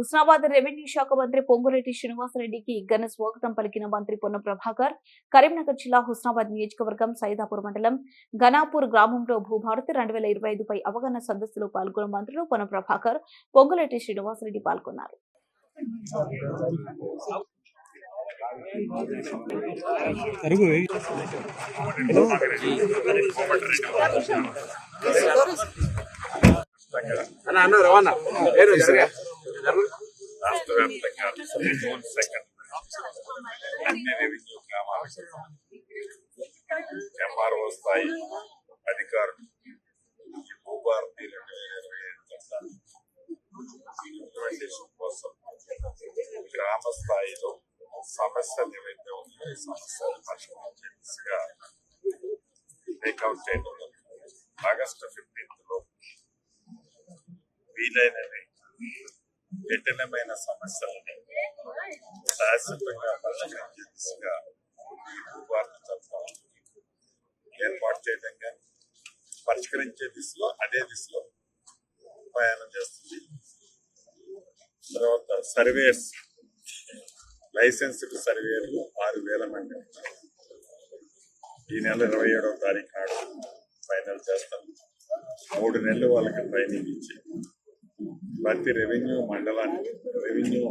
Husnabad revenue శాఖ మంత్రి పొంగురెడ్డి శ్రీనివాసరెడ్డికి ఘన స్వాగతం పలికిన మంత్రి పొన్న ప్రభాకర్ కరీంనగర్ జిల్లా హుస్నాబాద్ నియోజకవర్గం సైదాపూర్ మండలం ఘనాపూర్ గ్రామంలో భూభారతి రెండు వేల ఇరవై ఐదుపై అవగాహన సదస్సులో పాల్గొన్న మంత్రులు పొన్న ప్రభాకర్ పొంగులెట్టి శ్రీనివాసరెడ్డి పాల్గొన్నారు. అన్న అన్న రవాణా. పేరు జరగా జూన్ సెకండ్. అన్ని రెవెన్యూ గ్రామాలకు ఎంఆర్ఓ స్థాయి అధికారులు. భూభారతి రెండు వేల ఇరవై ఐదు ఇంప్లిమెంటేషన్ కోసం గ్రామ స్థాయిలో సమస్యలు ఏవైతే ఉన్నాయో ఈ సమస్యలు పరిష్కరించే దిశగా టేక్అవుట్ చేయడం జరుగుతుంది. ఆగస్టు ఫిఫ్టీన్త్లో వీలైనవి జటిలమైన సమస్యలను శాశ్వతంగా పరిష్కరించే దిశగా భారత ఏర్పాటు చేయడం కానీ పరిష్కరించే దిశలో అదే దిశలో ప్రయాణం చేస్తుంది. తర్వాత సర్వేస్ లైసెన్స్డ్ సర్వేలు ఆరు వేల మంది ఈ నెల ఇరవై ఏడవ తారీఖు నాడు ఫైనల్ చేస్తాం. మూడు నెలలు వాళ్ళకి ట్రైనింగ్ ఇచ్చి ప్రతి రెవెన్యూ మండలానికి రెవెన్యూ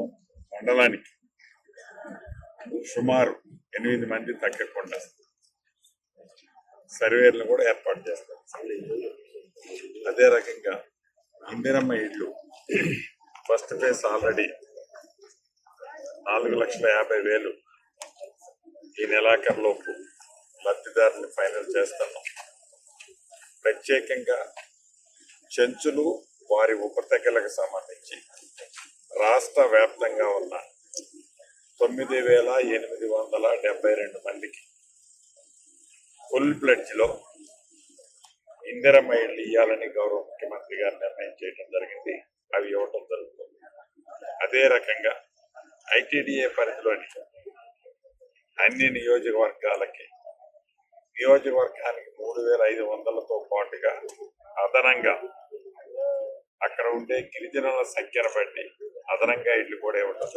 మండలానికి సుమారు ఎనిమిది మంది తగ్గకుండా సర్వేర్లు కూడా ఏర్పాటు చేస్తారు. అదే రకంగా ఇందిరమ్మ ఇళ్ళు ఫస్ట్ ఫేజ్ ఆల్రెడీ నాలుగు లక్షల యాభై వేలు ఈ నెలాఖరులోపు లబ్ధిదారుని ఫైనల్ చేస్తాను ప్రత్యేకంగా చెంచులు ఎన్నికలకు సంబంధించి రాష్ట్ర వ్యాప్తంగా ఉన్న తొమ్మిది వేల ఎనిమిది వందల డెబ్బై రెండు మందికి ఫుల్ ప్లెడ్జ్లో ఇందిరమ్మ ఇళ్ళు ఇవ్వాలని గౌరవ ముఖ్యమంత్రి గారు నిర్ణయం చేయడం జరిగింది. అవి ఇవ్వటం జరుగుతుంది. అదే రకంగా ఐటీడీఏ పరిధిలోని అన్ని నియోజకవర్గాలకి నియోజకవర్గానికి మూడు వేల ఐదు వందలతో పాటుగా అదనంగా అక్కడ ఉండే గిరిజనుల సంఖ్యను బట్టి అదనంగా ఇల్లు కూడా ఇవ్వడం